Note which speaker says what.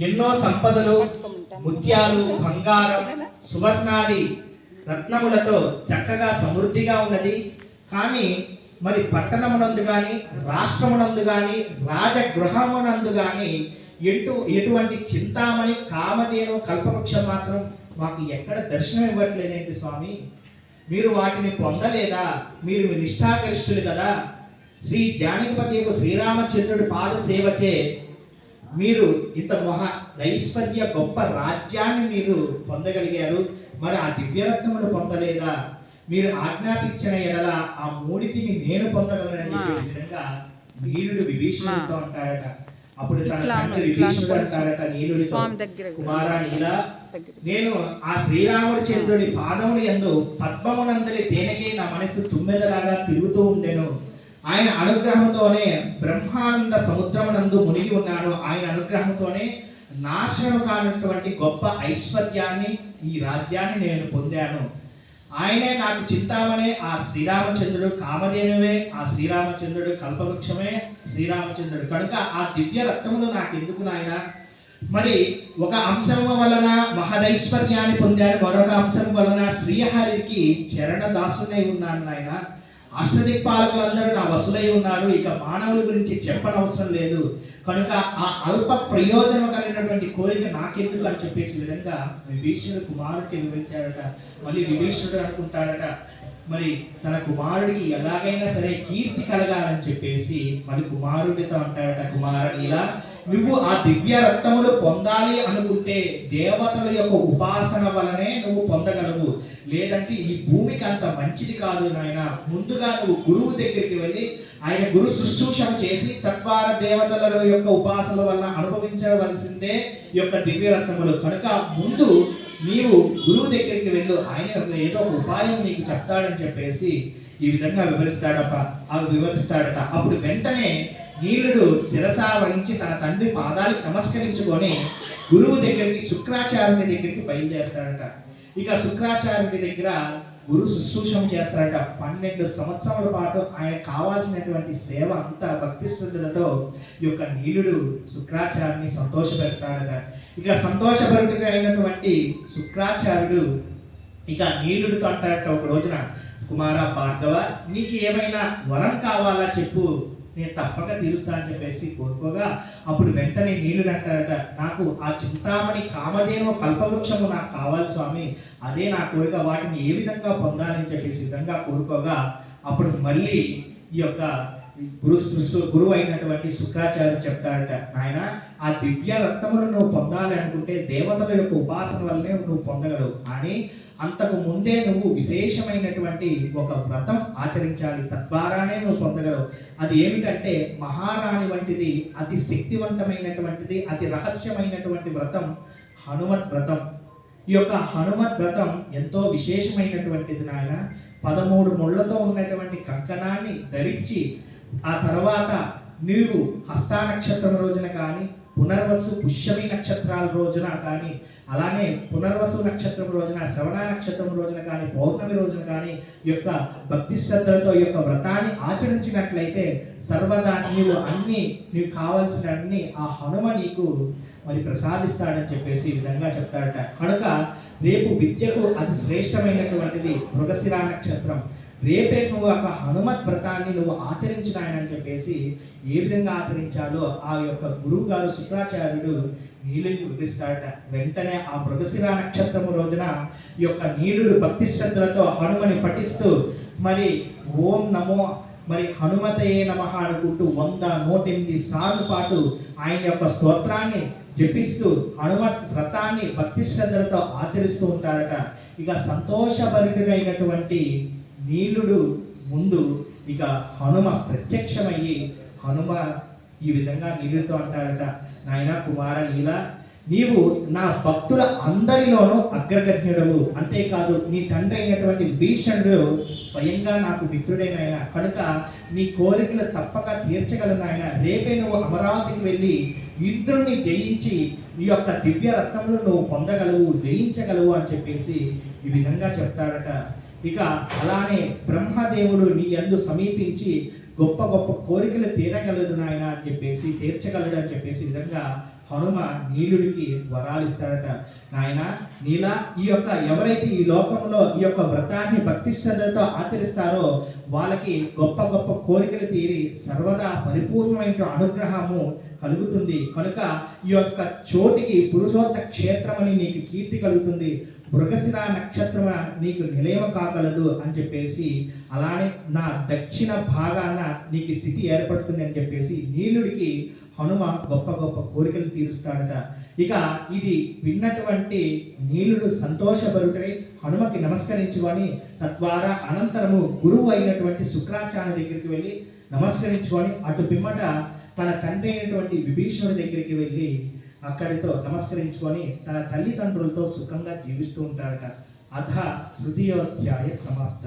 Speaker 1: ఎన్నో సంపదలు ముత్యాలు బంగారం సువర్ణాది రత్నములతో చక్కగా సమృద్ధిగా ఉన్నది. కానీ మరి పట్టణమునందు కానీ రాష్ట్రమునందు కానీ రాజగృహమునందు కానీ ఎటు ఎటువంటి చింతామణి కామధేను కల్పవృక్షం మాత్రం మాకు ఎక్కడ దర్శనం ఇవ్వట్లేదేంటి స్వామి? మీరు వాటిని పొందలేదా? మీరు మీ నిష్ఠాగరిష్ఠులు కదా. శ్రీ జానకిపతి యొక్క శ్రీరామచంద్రుడి పాద సేవచే మీరు ఇంత మహా ఐశ్వర్య గొప్ప రాజ్యాన్ని మీరు పొందగలిగారు. మరి ఆ దివ్యరత్నమును పొందలేదా? మీరు ఆజ్ఞాపించిన ఎడల ఆ మూడిటిని నేను పొందగలనని చెప్పే విధంగా నీలుడు విభీషణుడితో అంటాడట అప్పుడు తన తండ్రి విభీషణుడు. అంటాడట నీలుడితో
Speaker 2: దగ్గర
Speaker 1: కుమారా నీలా
Speaker 2: దగ్గర
Speaker 1: నేను ఆ శ్రీరామచంద్రుడి పాదములు యందు పద్మమునందలి తేనెకి నా మనసు తుమ్మెదలాగా తిరుగుతూ ఉండెను. ఆయన అనుగ్రహంతోనే బ్రహ్మానంద సముద్రమునందు మునిగి ఉన్నాను ఆయన అనుగ్రహంతోనే నాశనం కానటువంటి గొప్ప ఐశ్వర్యాన్ని ఈ రాజ్యాన్ని నేను పొందాను. ఆయనే నాకు చింతామనే ఆ శ్రీరామచంద్రుడు కామధేనువే ఆ శ్రీరామచంద్రుడు కల్పవృక్షమే శ్రీరామచంద్రుడు కనుక ఆ దివ్య రక్తములు నాకు ఎందుకు నాయన? మరి ఒక అంశం వలన మహదైశ్వర్యాన్ని పొందాను మరొక అంశం వలన శ్రీహరికి చరణ దాసునై ఉన్నాను నాయన. అష్టదిక్పాలకులందరూ నా వసులై ఉన్నారు. ఇక మానవుల గురించి చెప్పనవసరం లేదు. కనుక ఆ అల్ప ప్రయోజనం కలిగినటువంటి కోరిక నాకెందుకు అని చెప్పేసి విధంగా విభీషణుడు కుమారుడికి వివరించాడట. మళ్ళీ విభీషణుడు అనుకుంటాడట మరి తన కుమారుడికి ఎలాగైనా సరే కీర్తి కలగాలని చెప్పేసి మరి కుమారుడితో అంటాడట కుమారుడు ఇలా నువ్వు ఆ దివ్య రత్నములు పొందాలి అనుకుంటే దేవతల యొక్క ఉపాసన వలనే నువ్వు పొందగలవు. లేదంటే ఈ భూమికి అంత మంచిది కాదు నాయన. ముందుగా నువ్వు గురువు దగ్గరికి వెళ్ళి ఆయన గురు శుశ్రూషణ చేసి తద్వారా దేవతల యొక్క ఉపాసన వలన అనుభవించవలసిందే యొక్క దివ్య రత్నములు కనుక ముందు నీవు గురువు దగ్గరికి వెళ్ళు. ఆయన ఏదో ఒక ఉపాయం నీకు చెప్తాడని చెప్పేసి ఈ విధంగా వివరిస్తాడట అవి వివరిస్తాడట. అప్పుడు వెంటనే నీలుడు శిరస వహించి తన తండ్రి పాదాలకు నమస్కరించుకొని గురువు దగ్గరికి శుక్రాచార్యుని దగ్గరికి బయలుదేరతాడట. ఇక శుక్రాచార్యుని దగ్గర గురు శుశ్రూషం చేస్తారట. పన్నెండు సంవత్సరాల పాటు ఆయన కావాల్సినటువంటి సేవ అంతా భక్తి శ్రద్ధలతో ఈ యొక్క నీలుడు శుక్రాచార్యుని సంతోషపెడతాడట. ఇక సంతోషభరితుడు అయినటువంటి శుక్రాచార్యుడు ఇక నీలుడితో అంటాడట ఒక రోజున కుమార భార్గవ నీకు ఏమైనా వరం కావాలా చెప్పు. నేను తప్పక తీరుస్తానని చెప్పేసి కోరుకోగా అప్పుడు వెంటనే నీళ్ళు అంటారట నాకు ఆ చింతామణి కామధేను కల్పవృక్షము నాకు కావాలి స్వామి. అదే నా కోరిక వాటిని ఏ విధంగా పొందాలని చెప్పేసి విధంగా కోరుకోగా అప్పుడు మళ్ళీ ఈ యొక్క గురు గురువు అయినటువంటి శుక్రాచార్య చెప్తాడట నాయన ఆ దివ్య రత్నమును నువ్వు పొందాలి అనుకుంటే దేవతల యొక్క ఉపాసన వల్లనే నువ్వు పొందగలవు. కానీ అంతకు ముందే నువ్వు విశేషమైనటువంటి ఒక వ్రతం ఆచరించాలి. తద్వారానే నువ్వు పొందగలవు. అది ఏమిటంటే మహారాణి వంటిది అతి శక్తివంతమైనటువంటిది అతి రహస్యమైనటువంటి వ్రతం హనుమత్ వ్రతం. ఈ యొక్క హనుమత్ వ్రతం ఎంతో విశేషమైనటువంటిది నాయన. పదమూడు ముళ్ళతో ఉన్నటువంటి కంకణాన్ని ధరించి ఆ తర్వాత నీవు హస్తానక్షత్రం రోజున కానీ పునర్వసు పుష్యమి నక్షత్రాల రోజున కానీ అలానే పునర్వసు నక్షత్రం రోజున శ్రవణ నక్షత్రం రోజున కానీ పౌర్ణమి రోజున కానీ ఈ యొక్క భక్తి శ్రద్ధలతో ఈ యొక్క వ్రతాన్ని ఆచరించినట్లయితే సర్వదా నీవు అన్ని నీవు కావాల్సిన అన్ని ఆ హనుమ నీకు మరి ప్రసాదిస్తాడని చెప్పేసి ఈ విధంగా చెప్తాడట కనుక రేపు విద్యకు అతి శ్రేష్టమైనటువంటిది మృగశిరా నక్షత్రం. రేపే నువ్వు ఒక హనుమత్ వ్రతాన్ని నువ్వు ఆచరించిన ఆయన చెప్పేసి ఏ విధంగా ఆచరించాలో ఆ యొక్క గురువు గారు శుక్రాచార్యుడు నీళ్ళకి విధిస్తాడట వెంటనే ఆ మృగశిరా నక్షత్రము రోజున ఈ యొక్క నీలుడు భక్తి శ్రద్ధలతో హనుమని పఠిస్తూ మరి ఓం నమో మరి హనుమతయే నమ అనుకుంటూ వంద నూట ఎనిమిది సార్లు పాటు ఆయన యొక్క స్తోత్రాన్ని జపిస్తూ హనుమత్ వ్రతాన్ని భక్తి శ్రద్ధలతో ఆచరిస్తూ ఉంటాడట. ఇక సంతోషభరితుడైనటువంటి నీలుడు ముందు ఇక హనుమ ప్రత్యక్షమయ్యి హనుమ ఈ విధంగా నీళ్ళతో అంటాడట నాయన కుమార నీల నీవు నా భక్తుల అందరిలోనూ అగ్రగజ్ఞుడవు అంతేకాదు నీ తండ్రి అయినటువంటి భీషణుడు స్వయంగా నాకు మిత్రుడైన కనుక నీ కోరికలు తప్పక తీర్చగలను ఆయన రేపే నువ్వు అమరావతికి వెళ్ళి ఇంద్రుణ్ణి జయించి నీ యొక్క దివ్య రత్నములు నువ్వు పొందగలవు జయించగలవు అని చెప్పేసి ఈ విధంగా చెప్తాడట. ఇక అలానే బ్రహ్మదేవుడు నీ అందు సమీపించి గొప్ప గొప్ప కోరికలు తీరగలదు నాయన అని చెప్పేసి తీర్చగలడు అని చెప్పేసి విధంగా హనుమ నీలుడికి వరాలు ఇస్తాడట. నాయన నీలా ఈ యొక్క ఎవరైతే ఈ లోకంలో ఈ యొక్క వ్రతాన్ని భక్తి శ్రద్ధలతో ఆచరిస్తారో వాళ్ళకి గొప్ప గొప్ప కోరికలు తీరి సర్వదా పరిపూర్ణమైన అనుగ్రహము కలుగుతుంది. కనుక ఈ యొక్క చోటికి పురుషోత్త క్షేత్రమని నీకు కీర్తి కలుగుతుంది. మృగశిర నక్షత్రమ నీకు నిలయం కాగలదు అని చెప్పేసి అలానే నా దక్షిణ భాగాన నీకు స్థితి ఏర్పడుతుంది అని చెప్పేసి నీలుడికి హనుమ గొప్ప గొప్ప కోరికలు తీరుస్తాడట. ఇక ఇది విన్నటువంటి నీలుడు సంతోషభరుడై హనుమకి నమస్కరించుకొని తద్వారా అనంతరము గురువు అయినటువంటి శుక్రాచార్య దగ్గరికి వెళ్ళి నమస్కరించుకొని అటు పిమ్మట తన తండ్రి అయినటువంటి విభీషణుడి దగ్గరికి వెళ్ళి అక్కడితో నమస్కరించుకొని తన తల్లిదండ్రులతో సుఖంగా జీవిస్తూ ఉంటాడట. అథ తృతీయోధ్యాయ సమాప్త.